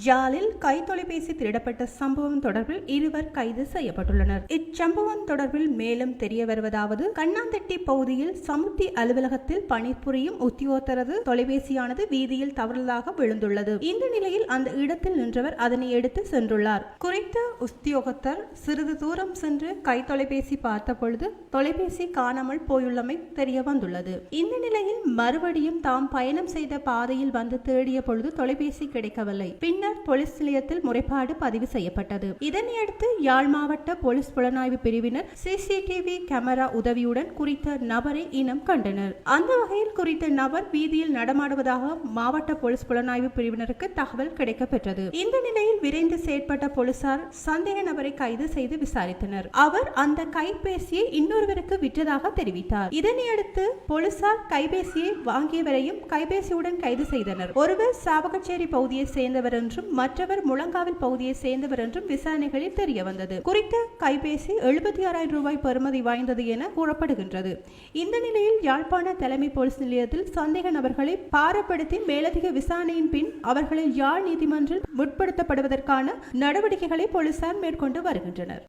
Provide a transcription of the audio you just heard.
ஜாலில் கை தொலைபேசி திருடப்பட்ட சம்பவம் தொடர்பில் இருவர் கைது செய்யப்பட்டுள்ளனர். இச்சம்பவம் தொடர்பில் மேலும் தெரிய வருவதாவது கண்ணாந்தட்டி பகுதியில் சமுத்தி அலுவலகத்தில் பணிபுரியும் உத்தியோகத்தரது தொலைபேசியானது வீதியில் தவறுதலாக விழுந்துள்ளது. இந்த நிலையில் அந்த இடத்தில் நின்றவர் அதனை எடுத்து சென்றுள்ளார். குறித்த உத்தியோகத்தர் சிறிது தூரம் சென்று கை தொலைபேசி பார்த்த பொழுது தொலைபேசி காணாமல் போயுள்ளமை தெரிய வந்துள்ளது. இந்த நிலையில் மறுபடியும் தாம் பயணம் செய்த பாதையில் வந்து தேடிய பொழுது தொலைபேசி கிடைக்கவில்லை. பின் பின்னர் போலீஸ் நிலையத்தில் முறைப்பாடு பதிவு செய்யப்பட்டது. இதனையடுத்து யாழ் மாவட்ட போலீஸ் புலனாய்வு பிரிவினர் சிசிடிவி கேமரா உதவியுடன் குறித்த நபரை இனம் கண்டனர். அந்த வகையில் குறித்த நபர் வீதியில் நடமாடுவதாக மாவட்ட போலீஸ் புலனாய்வு பிரிவினருக்கு தகவல் கிடைக்கப்பெற்றது. இந்த நிலையில் விரைந்து செயற்பட்ட போலீசார் சந்தேக நபரை கைது செய்து விசாரித்தனர். அவர் அந்த கைபேசியை இன்னொருவருக்கு விற்றதாக தெரிவித்தார். இதனையடுத்து போலீசார் கைபேசியை வாங்கியவரையும் கைபேசியுடன் கைது செய்தனர். ஒருவர் சாவகச்சேரி பகுதியை சேர்ந்தவர் என்று என்றும் மற்றவர் முழங்காவில் பகுதியை சேர்ந்தவர் என்றும் விசாரணைகளில் தெரிய வந்தது குறித்த கைபேசி எழுபத்தி ஆறாயிரம் ரூபாய் பெறுமதி வாய்ந்தது என கூறப்படுகின்றது. இந்த நிலையில் யாழ்ப்பாண தலைமை போலீஸ் நிலையத்தில் சந்தேக நபர்களை பாரப்படுத்தி மேலதிக விசாரணையின் பின் அவர்களை யாழ் நீதிமன்றில் முற்படுத்தப்படுவதற்கான நடவடிக்கைகளை போலீசார் மேற்கொண்டு வருகின்றனர்.